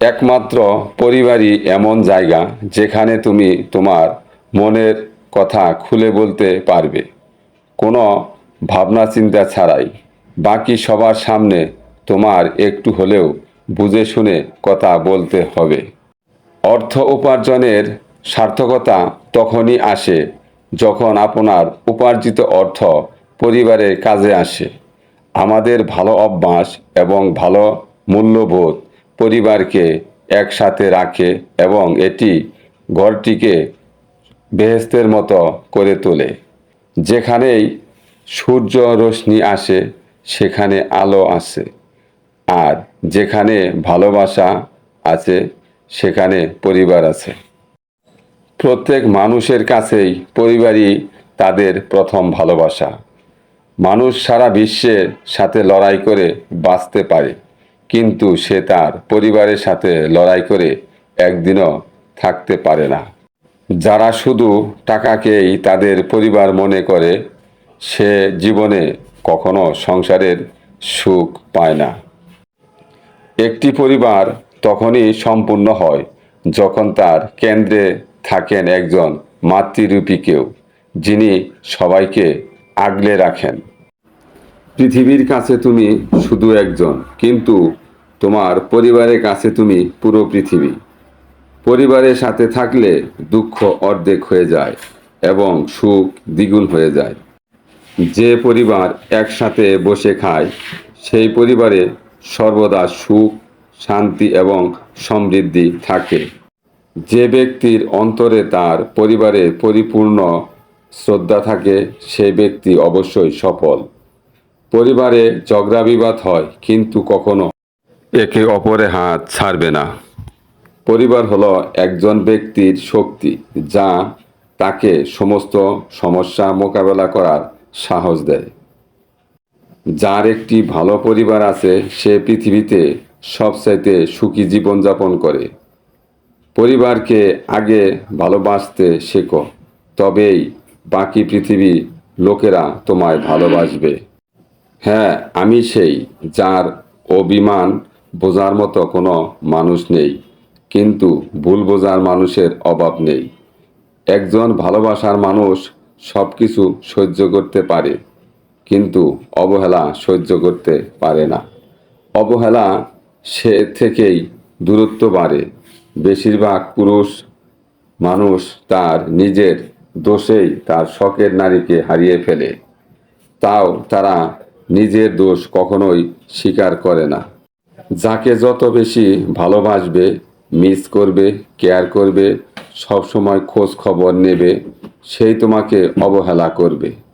একমাত্র পরিবারই এমন জায়গা যেখানে তুমি তোমার মনের কথা খুলে বলতে পারবে। কোনো ভাবনা চিন্তা ছাড়াই। বাকি সবার সামনে তোমার একটু হলেও বুঝে শুনে কথা বলতে হবে। অর্থ উপার্জনের সার্থকতা তখনই আসে যখন আপনার উপার্জিত অর্থ পরিবারের কাজে আসে। আমাদের ভালো অভ্যাস এবং ভালো মূল্যবোধ পরিবারকে একসাথে রাখে এবং এটি ঘরটিকে বেহেস্তের মতো করে তোলে। যেখানেই সূর্য রশ্মি আসে, সেখানে আলো আসে। আর যেখানে ভালোবাসা আছে, সেখানে পরিবার আছে। প্রত্যেক মানুষের কাছেই পরিবারই তাদের প্রথম ভালোবাসা। মানুষ সারা বিশ্বের সাথে লড়াই করে বাঁচতে পারে। কিন্তু সে তার পরিবারের সাথে লড়াই করে একদিনও থাকতে পারে না। যারা শুধু টাকাকেই তাদের পরিবার মনে করে, সে জীবনে কখনো সংসারের সুখ পায় না। একটি পরিবার তখনই সম্পূর্ণ হয় যখন তার কেন্দ্রে থাকেন একজন মাতৃরূপী কেউ, যিনি সবাইকে আগলে রাখেন। পৃথিবীর কাছে তুমি শুধু একজন, কিন্তু তোমার পরিবারের কাছে তুমি পুরো পৃথিবী। পরিবারের সাথে থাকলে দুঃখ অর্ধেক হয়ে যায় এবং সুখ দ্বিগুণ হয়ে যায়। যে পরিবার একসাথে বসে খায়, সেই পরিবারে সর্বদা সুখ, শান্তি এবং সমৃদ্ধি থাকে। যে ব্যক্তির অন্তরে তার পরিবারে পরিপূর্ণ শ্রদ্ধা থাকে, সে ব্যক্তি অবশ্যই সফল। পরিবারে ঝগড়া বিবাদ হয়, কিন্তু কখনো। একে অপরে হাত ছাড়বে না। পরিবার হলো একজন ব্যক্তির শক্তি, যা তাকে সমস্ত সমস্যা মোকাবেলা করার সাহস দেয়। যার একটি ভালো পরিবার আছে, সে পৃথিবীতে সবচাইতে সুখী জীবনযাপন করে। পরিবারকে আগে ভালোবাসতে শেখো, তবেই বাকি পৃথিবী লোকেরা তোমায় ভালোবাসবে। হ্যাঁ আমি সেই, যার অভিমান বোঝার মতো কোনো মানুষ নেই। কিন্তু ভুল বোঝার মানুষের অভাব নেই। একজন ভালোবাসার মানুষ সব কিছু সহ্য করতে পারে, কিন্তু অবহেলা সহ্য করতে পারে না। অবহেলা সে থেকেই দূরত্ব বাড়ে। বেশিরভাগ পুরুষ মানুষ তার নিজের দোষেই তার শখের নারীকে হারিয়ে ফেলে। তাও তারা নিজের দোষ কখনোই স্বীকার করে না। যাকে যত বেশি ভালোবাসবে, মিস করবে, কেয়ার করবে, সবসময় খোঁজ খবর নেবে, সেই তোমাকে অবহেলা করবে।